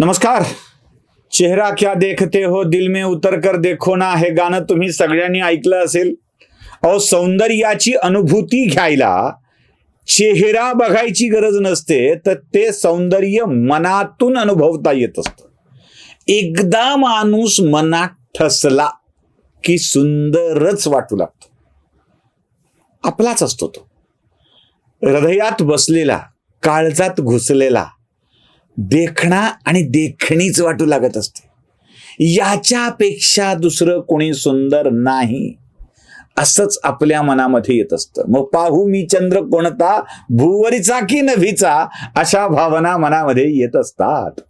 नमस्कार. चेहरा क्या देखते हो दिल में उतर कर देखो ना हे गाणं तुम्ही सगळ्यांनी ऐकलं असेल. अहो सौंदर्याची अनुभूती घ्यायला चेहरा बघायची गरज नसते तर ते सौंदर्य मनातून अनुभवता येत असतं. एकदा माणूस मनात ठसला की सुंदरच वाटू लागतो. आपलाच असतो तो. हृदयात बसलेला काळजात घुसलेला देखणा आणि देखणीच वाटू लागत असते. याच्यापेक्षा दुसरं कोणी सुंदर नाही असंच आपल्या मनामध्ये येत असतं. मग पाहू मी चंद्र कोणता भूवरीचा की नभीचा अशा भावना मनामध्ये येत असतात.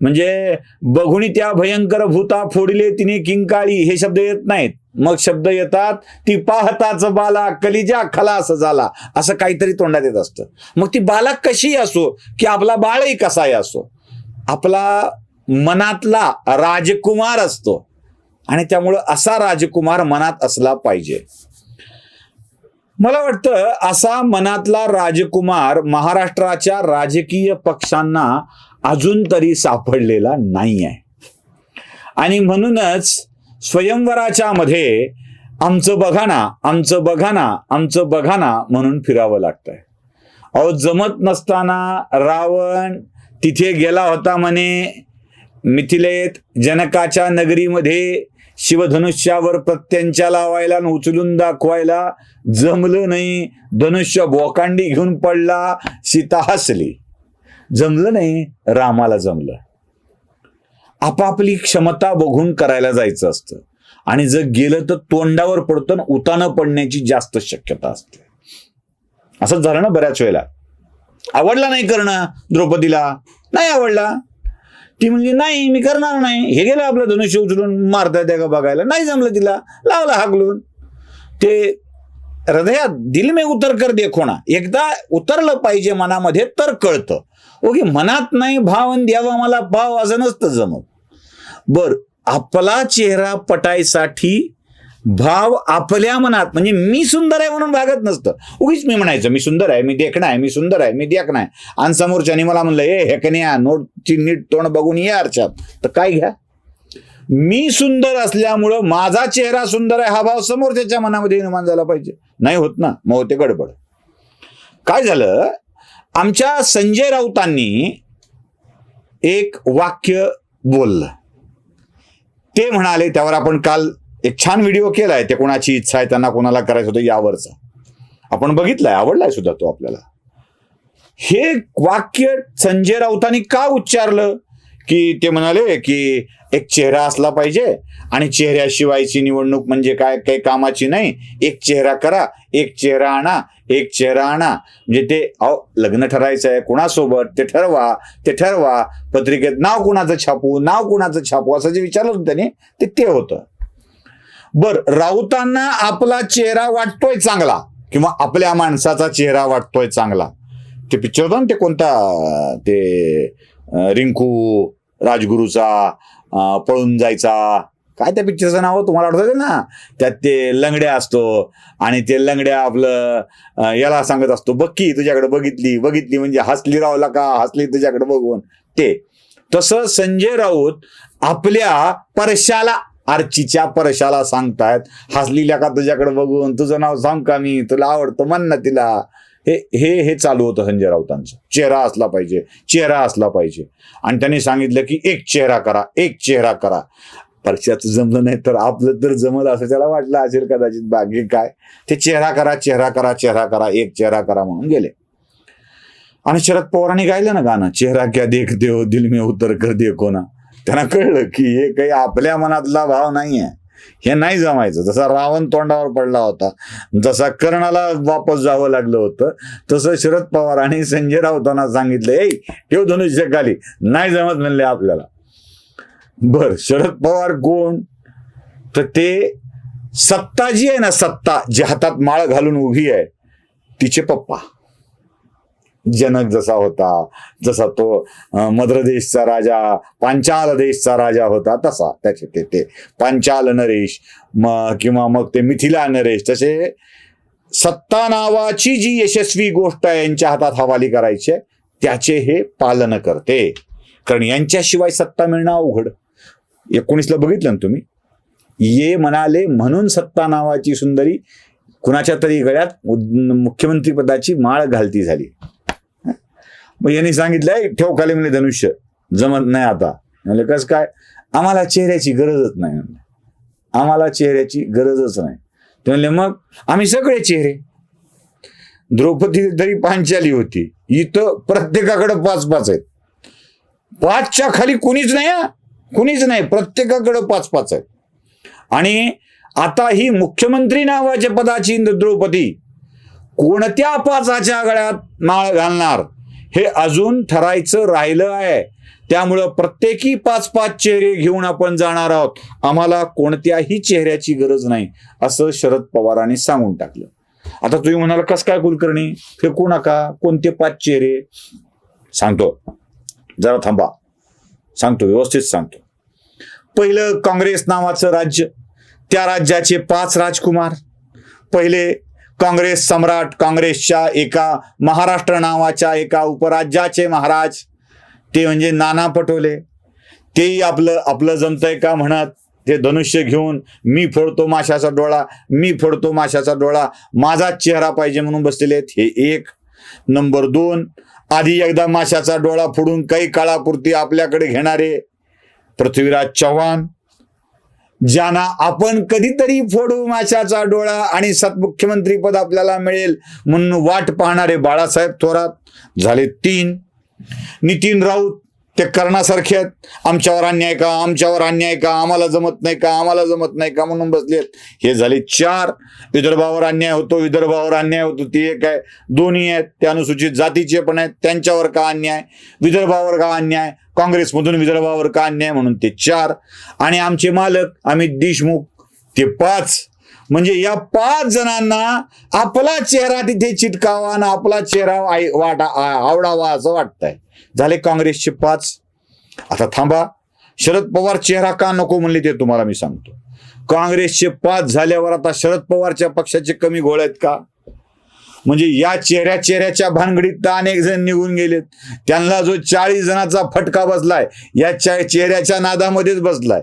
म्हणजे बघुणी त्या भयंकर भूता फोडले तिने किंकाळी हे शब्द येत नाहीत. मग शब्द येतात ती पाहताच बाला कलिजा खलास झाला. असं काहीतरी तोंडात येत असतं. मग ती बाला कशी असो की आपला बाळही कसाही असो. आपला मनातला राजकुमार असतो. आणि त्यामुळं असा राजकुमार मनात असला पाहिजे. मला वाटतं असा मनातला राजकुमार महाराष्ट्राच्या राजकीय पक्षांना अजून तरी सापडलेला नाही आहे आणि म्हणूनच स्वयंवराच्या मध्ये आमचं बघाना आमचं बघाना आमचं बघाना म्हणून फिरावं लागतंय. अहो जमत नसताना रावण तिथे गेला होता म्हणे मिथिलेत जनकाच्या नगरीमध्ये शिवधनुष्यावर प्रत्यंच्या लावायला आणि उचलून दाखवायला जमलं नाही. धनुष्य बोकांडी घेऊन पडला सीता हसली. जमलं नाही रामाला जमलं. आपापली क्षमता बघून करायला जायचं असतं. आणि जर गेलं तर तोंडावर पडतं ना उतानं पडण्याची जास्त शक्यता असते. असंच झालं ना बऱ्याच वेळेला. आवडला नाही करणं द्रौपदीला? नाही आवडला. ती म्हणली नाही मी करणार नाही. हे गेलं आपलं धनुष्य उचलून मारता त्या का बघायला. नाही जमलं तिला. लावला हाकलून. ते हृदयात दिल में उतर कर दे ना. एकदा उतरलं पाहिजे मनामध्ये तर कळतं. ओके मनात नाही भाव द्यावा मला भाव असं नसतं जमत बर आपला चेहरा पटायसाठी भाव आपल्या मनात म्हणजे मी सुंदर आहे म्हणून भागत नसतं. उगीच मी म्हणायचं मी सुंदर आहे मी देखणं आहे मी सुंदर आहे मी देखणं आहे. आणि समोरच्यानी मला म्हणलं ए हेकन्या नोटची नीट तोंड बघून ये अर्चात तर काय घ्या? मी सुंदर असल्यामुळं माझा चेहरा सुंदर आहे हा भाव समोरच्याच्या मनामध्ये निर्माण झाला पाहिजे. नाही होत ना मग होते गडबड. काय झालं? आमच्या संजय राऊतांनी एक वाक्य बोललं. ते म्हणाले त्यावर आपण काल एक छान व्हिडिओ केलाय ते कोणाची इच्छा आहे त्यांना कोणाला करायचं होतं यावरचा. आपण बघितलाय आवडलाय सुद्धा तो आपल्याला. हे वाक्य संजय राऊतांनी का उच्चारलं? की ते म्हणाले की एक चेहरा असला पाहिजे आणि चेहऱ्याशिवायची निवडणूक म्हणजे काय? काही कामाची नाही. एक चेहरा करा एक चेहरा आणा एक चेहरा आणा. म्हणजे ते अहो लग्न ठरायचं आहे कुणासोबत? ते ठरवा ते ठरवा. पत्रिकेत नाव कुणाचं छापू नाव कुणाचं छापू? असं जे विचारलं होतं त्याने ते ते होतं. बर राऊतांना आपला चेहरा वाटतोय चांगला किंवा आपल्या माणसाचा चेहरा वाटतोय चांगला? ते पिक्चर होतं ना ते कोणता ते रिंकू राजगुरूचा पळून जायचा. काय त्या पिक्चरचं नाव? तुम्हाला आठवतं ना? त्यात ते लंगड्या असतो आणि ते लंगड्या आपलं याला सांगत असतो बक्की तुझ्याकडे बघितली बघितली म्हणजे हसली रावला का हसली तुझ्याकडे बघून. ते. तसं संजय राऊत आपल्या परशाला आर्चीच्या परशाला सांगतायत हसलील्या का तुझ्याकडे बघून? तुझं नाव सांग का मी? तुला आवडतं म्हण ना तिला. हे हे हे चालू होतं संजय राऊतांचं. चेहरा असला पाहिजे चेहरा असला पाहिजे. आणि त्यांनी सांगितलं की एक चेहरा करा एक चेहरा करा. परशाचं जमलं नाही तर आपलं तर जमलं असं त्याला वाटलं असेल कदाचित बाकी काय. ते चेहरा करा चेहरा करा चेहरा करा एक चेहरा करा म्हणून गेले. आणि शरद पवारांनी गायलं ना गाणं चेहरा क्या देख देव हो, दिल में उतर कर देखो ना. त्यांना कळलं की हे काही आपल्या मनातला भाव नाही आहे हे नाही जमायचं. जसा रावण तोंडावर पडला होता जसा कर्णाला वापस जावं लागलं होतं तसं शरद पवार आणि संजय राऊतांना सांगितलं ए ठेव धनुष्य खाली. नाही जमत म्हणले आपल्याला. बर शरद पवार कोण? तर ते सत्ता जी आहे ना सत्ता जी हातात माळ घालून उभी आहे तिचे पप्पा. जनक जसा होता जसा तो मद्रदेशचा राजा पांचाल देशचा राजा होता तसा. त्याचे ते ते पांचाल नरेश म किंवा मग ते मिथिला नरेश तसे सत्ता नावाची जी यशस्वी गोष्ट आहे यांच्या हातात हवाली करायची त्याचे हे पालन करते. कारण यांच्याशिवाय सत्ता मिळणं अवघड. एकोणीसला बघितलं ना तुम्ही? ये म्हणाले म्हणून सत्ता नावाची सुंदरी कुणाच्या तरी गळ्यात मुख्यमंत्रीपदाची मुख्यमंत्री पदाची माळ घालती झाली. मग यांनी सांगितलंय ठेव खाली म्हणजे धनुष्य. जमत नाही आता. म्हणलं कसं काय? आम्हाला चेहऱ्याची गरजच नाही. म्हणले. आम्हाला चेहऱ्याची गरजच नाही. ते म्हणले मग आम्ही सगळे चेहरे. द्रौपदी तरी पांचाली होती. इथं प्रत्येकाकडे पाच पाच आहेत. पाचच्या खाली कुणीच नाही कुणीच नाही. प्रत्येकाकडे पाच पाच आहेत. आणि आता ही मुख्यमंत्री नावाच्या पदाची द्रौपदी कोणत्या पाचाच्या गळ्यात माळ घालणार? हे अजून ठरायचं राहिलं आहे. त्यामुळं प्रत्येकी पाच पाच चेहरे घेऊन आपण जाणार आहोत. आम्हाला कोणत्याही चेहऱ्याची गरज नाही असं शरद पवारांनी सांगून टाकलं. आता तुम्ही म्हणाल कस काय कुलकर्णी? फेकू नका. कोणते पाच चेहरे? सांगतो. जरा थांबा. सांगतो व्यवस्थित सांगतो. पहिलं काँग्रेस नावाचं राज्य. त्या राज्याचे पाच राजकुमार. पहिले काँग्रेस सम्राट काँग्रेसच्या एका महाराष्ट्र नावाच्या एका उपराज्याचे महाराज. ते म्हणजे नाना पटोले. तेही आपलं आपलं जमतंय का म्हणत ते धनुष्य घेऊन मी फोडतो माशाचा डोळा मी फोडतो माशाचा डोळा माझाच चेहरा पाहिजे म्हणून बसलेले आहेत. हे एक. नंबर दोन आधी एकदा माशाचा डोळा फोडून काही काळापुरती आपल्याकडे घेणारे पृथ्वीराज चव्हाण ज्यांना आपण कधीतरी फोडू माशाचा डोळा आणि सतमुख्यमंत्री पद आपल्याला मिळेल म्हणून वाट पाहणारे बाळासाहेब थोरात झाले तीन. नितीन राऊत ते करण्यासारखे आहेत. आमच्यावर अन्याय का? आमच्यावर अन्याय का? आम्हाला जमत नाही का? आम्हाला जमत नाही का? म्हणून बसलेत हे झाले चार. विदर्भावर अन्याय होतो. विदर्भावर अन्याय होतो. ती एक आहे. दोन्ही आहेत. ते अनुसूचित जातीचे पण आहेत. त्यांच्यावर का अन्याय? विदर्भावर का अन्याय? काँग्रेसमधून विदर्भावर का अन्याय? म्हणून ते चार. आणि आमचे मालक अमित देशमुख ते पाच. म्हणजे या पाच जणांना आपला चेहरा तिथे चिटकावा आणि आपला चेहरा वाटा आवडावा असं वाटतंय. झाले काँग्रेसचे पाच. आता थांबा. शरद पवार चेहरा का नको म्हणले ते तुम्हाला मी सांगतो. काँग्रेसचे पाच झाल्यावर आता शरद पवारच्या पक्षाचे कमी घोळ आहेत का? म्हणजे या चेहऱ्या चेहऱ्याच्या भानगडीत तर अनेक जण निघून गेलेत. त्यांना जो चाळीस जणांचा फटका बसलाय या च्या- चेहऱ्याच्या नादामध्येच बसलाय.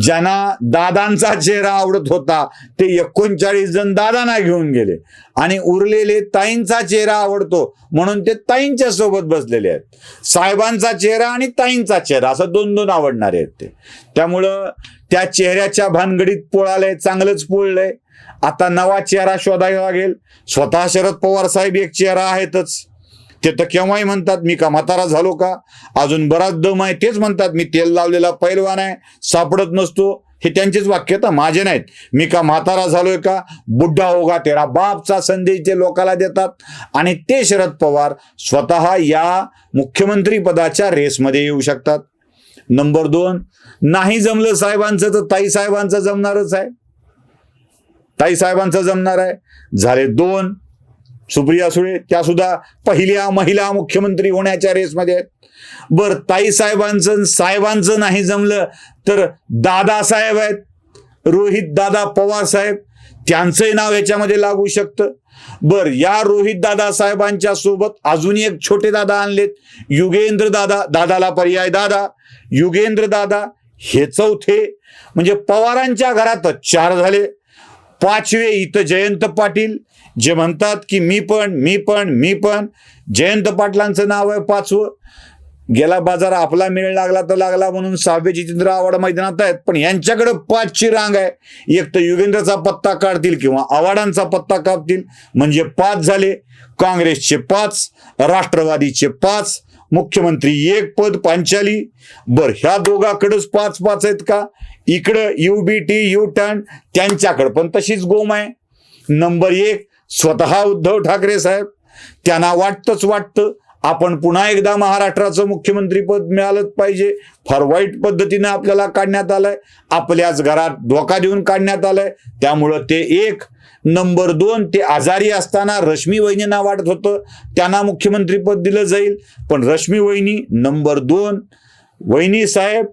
ज्यांना दादांचा चेहरा आवडत होता ते एकोणचाळीस जण दादांना घेऊन गेले. आणि उरलेले ताईंचा चेहरा आवडतो म्हणून ते ताईंच्या सोबत बसलेले आहेत. साहेबांचा चेहरा आणि ताईंचा चेहरा असं दोन दोन आवडणारे आहेत ते. त्यामुळं त्या चेहऱ्याच्या भानगडीत पोळालंय चांगलंच पोळलंय. आता नवा चेहरा शोधायला लागेल. स्वतः शरद पवार साहेब एक चेहरा आहेतच. ते तर केव्हाही म्हणतात मी का म्हातारा झालो का? अजून बराच दम आहे तेच म्हणतात मी तेल लावलेला पैलवान आहे सापडत नसतो. हे त्यांचेच वाक्य तर माझे नाहीत. मी का म्हातारा झालोय का? बुड्ढा होगा तेरा बापचा संदेश ते लोकाला देतात. आणि ते शरद पवार स्वतः या मुख्यमंत्री पदाच्या रेसमध्ये येऊ शकतात. नंबर दोन नाही जमलं साहेबांचं तर ताई साहेबांचं जमणारच आहे. ताई साहेबांचं जमणार आहे. झाले दोन. सुप्रिया सुळे त्या सुद्धा पहिल्या महिला मुख्यमंत्री होण्याच्या रेसमध्ये आहेत. बर ताई साहेबांचं साहेबांचं नाही जमलं तर दादासाहेब आहेत. रोहित दादा पवार साहेब त्यांचंही नाव याच्यामध्ये लागू शकतं. बर या रोहित दादा साहेबांच्या सोबत अजून एक छोटे दादा आणलेत. युगेंद्र दादा दादाला पर्याय दादा. युगेंद्र दादा हे चौथे. म्हणजे पवारांच्या घरात चार झाले. पाचवे इथं जयंत पाटील जे म्हणतात की मी पण मी पण मी पण. जयंत पाटलांचं नाव आहे पाचवं. गेला बाजार आपला मेळ लागला तर लागला म्हणून सहावे जितेंद्र आव्हाड मैदानात आहेत. पण यांच्याकडे पाचची रांग आहे. एक तर युगेंद्रचा पत्ता काढतील किंवा आव्हाडांचा पत्ता काढतील म्हणजे पाच झाले. काँग्रेसचे पाच राष्ट्रवादीचे पाच मुख्यमंत्री एक पद पांचाली. बर ह्या दोघाकडेच पाच पाच आहेत का? इकडं U B T U turn त्यांच्याकडं पण तशीच गोम आहे. नंबर एक स्वतः उद्धव ठाकरे साहेब. त्यांना वाटतंच वाटतं आपण पुन्हा एकदा महाराष्ट्राचं मुख्यमंत्रीपद मिळालंच पाहिजे. फार वाईट पद्धतीनं आपल्याला काढण्यात आलंय. आपल्याच घरात धोका देऊन काढण्यात आलंय. त्यामुळं ते एक. नंबर दोन ते आजारी असताना रश्मी वहिनींना वाटत होतं. त्यांना मुख्यमंत्रीपद दिलं जाईल. पण रश्मी वहिनी नंबर दोन. वहिनी साहेब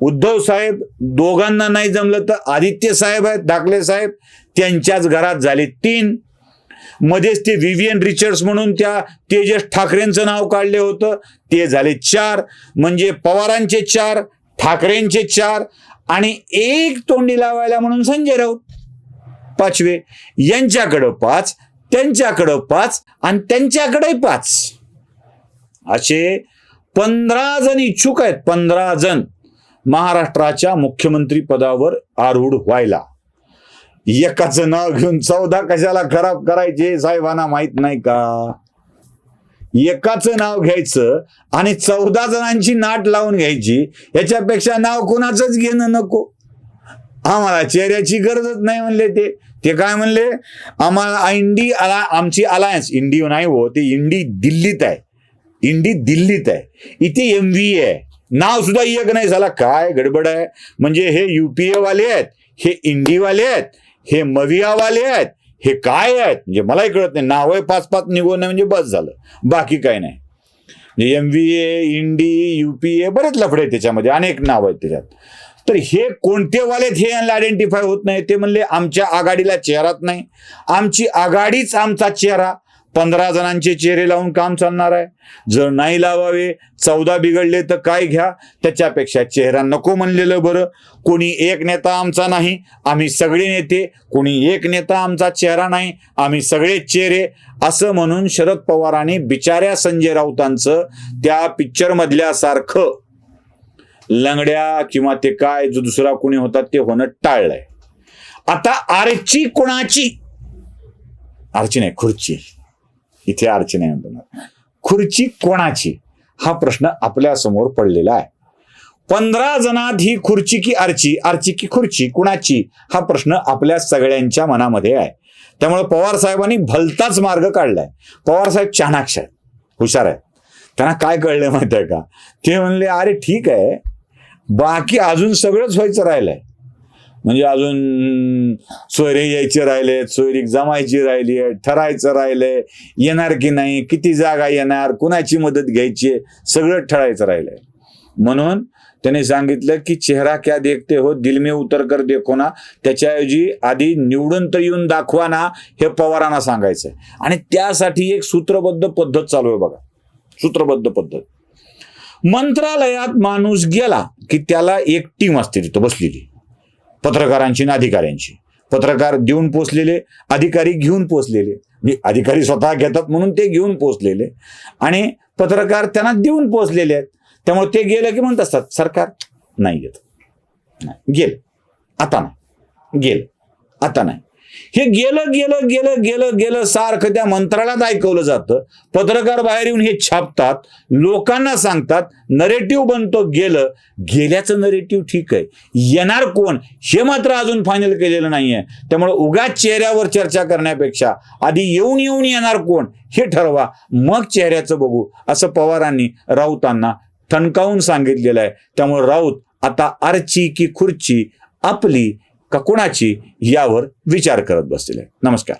उद्धव साहेब दोघांना नाही जमलं तर आदित्य साहेब आहेत दाखले साहेब. त्यांच्याच घरात झाले तीन. मध्येच ते व्हिव्हिएन रिचर्ड्स म्हणून त्या तेजस ठाकरेंचं नाव काढले होतं. ते झाले चार. म्हणजे पवारांचे चार ठाकरेंचे चार आणि एक तोंडी लावायला म्हणून संजय राऊत. पाचवे. यांच्याकडं पाच त्यांच्याकडं पाच आणि त्यांच्याकडे पाच. असे पंधरा जण इच्छुक आहेत. पंधरा जण महाराष्ट्राच्या मुख्यमंत्री पदावर आरूढ व्हायला. एकाच नाव घेऊन चौदा कशाला खराब करायचे साहेबांना माहीत नाही का? एकाचं नाव घ्यायचं आणि चौदा जणांची नाट लावून घ्यायची. याच्यापेक्षा नाव कोणाचंच घेणं नको. आम्हाला चेहऱ्याची गरजच नाही म्हणले ते. ते काय म्हणले? आम्हाला इंडी अला आमची अलायन्स इंडी नाही हो ते इंडी दिल्लीत आहे. इंडी दिल्लीत आहे. इथे एम व्ही आहे. नाव सुद्धा एक नाही झाला. काय गडबड आहे? म्हणजे हे युपीए वाले आहेत हे इंडीवाले आहेत हे मवियावाले आहेत हे काय आहेत? म्हणजे मलाही कळत नाही. नाव आहे पाच पाच निघून म्हणजे बस झालं. बाकी काय नाही. M V A INDI U P A बरेच लफडे आहेत त्याच्यामध्ये. अनेक नाव आहेत त्याच्यात. तर हे कोणते वालेत हे यांना आयडेंटिफाय होत नाही. ते म्हणले आमच्या आघाडीला चेहराच नाही. आमची आघाडीच आमचा चेहरा. पंधरा जणांचे चेहरे लावून काम चालणार आहे. जर नाही लावावे चौदा बिघडले तर काय घ्या? त्याच्यापेक्षा चेहरा नको म्हणलेलं बरं. कोणी एक नेता आमचा नाही आम्ही सगळे नेते. कोणी एक नेता आमचा चेहरा नाही आम्ही सगळे चेहरे. असं म्हणून शरद पवारांनी बिचाऱ्या संजय राऊतांचं त्या पिक्चरमधल्या सारखं लंगड्या किंवा ते काय जो दुसरा कोणी होता ते होणं टाळलंय. आता आरची कोणाची? आरची नाही खुर्ची. इथे आरची नाही म्हणतो खुर्ची कोणाची? हा प्रश्न आपल्यासमोर पडलेला आहे. पंधरा जणात ही खुर्ची की आरची आरची की खुर्ची कुणाची? हा प्रश्न आपल्या सगळ्यांच्या मनामध्ये आहे. त्यामुळे पवार साहेबांनी भलताच मार्ग काढलाय. पवार साहेब चाणाक्ष आहेत. हुशार आहेत. त्यांना काय कळलं माहिती आहे का? ते म्हणले अरे ठीक आहे. बाकी अजून सगळंच व्हायचं राहिलंय. म्हणजे अजून सोयरे यायचे राहिले सोयरीक जमायची राहिली आहे ठरायचं राहिलंय येणार की नाही किती जागा येणार कुणाची मदत घ्यायची सगळं ठरायचं राहिलंय. म्हणून त्याने सांगितलं की चेहरा क्या देखते हो दिल में उतर कर देखो ना त्याच्याऐवजी आधी निवडून तर येऊन दाखवा ना हे पवारांना सांगायचंय. आणि त्यासाठी एक सूत्रबद्ध पद्धत चालू आहे बघा. सूत्रबद्ध पद्धत. मंत्रालयात माणूस गेला की त्याला एक टीम असते तिथं बसलेली. पत्रकारांची आणि अधिकाऱ्यांची. पत्रकार देऊन पोचलेले अधिकारी घेऊन पोचलेले. म्हणजे अधिकारी स्वतः घेतात म्हणून ते घेऊन पोचलेले. आणि पत्रकार त्यांना देऊन पोचलेले आहेत. त्यामुळे ते गेलं की म्हणत असतात सरकार नाही घेत नाही. गेल. आता नाही. गेल. आता नाही. हे गेलं गेलं गेलं गेलं गेलं सारखं त्या मंत्रालयात ऐकवलं जातं. पत्रकार बाहेर येऊन हे छापतात लोकांना सांगतात नरेटिव्ह बनतो गेलं. गेल्याचं नरेटिव्ह ठीक आहे. येणार कोण? हे मात्र अजून फायनल केलेलं नाहीये. त्यामुळे उगाच चेहऱ्यावर चर्चा करण्यापेक्षा आधी येऊन येऊन येणार कोण? हे ठरवा. मग चेहऱ्याचं बघू. असं पवारांनी राऊतांना ठणकावून सांगितलेलं आहे. त्यामुळे राऊत आता आरची की खुर्ची आपली का कोणाची यावर विचार करत बसलेले आहे. नमस्कार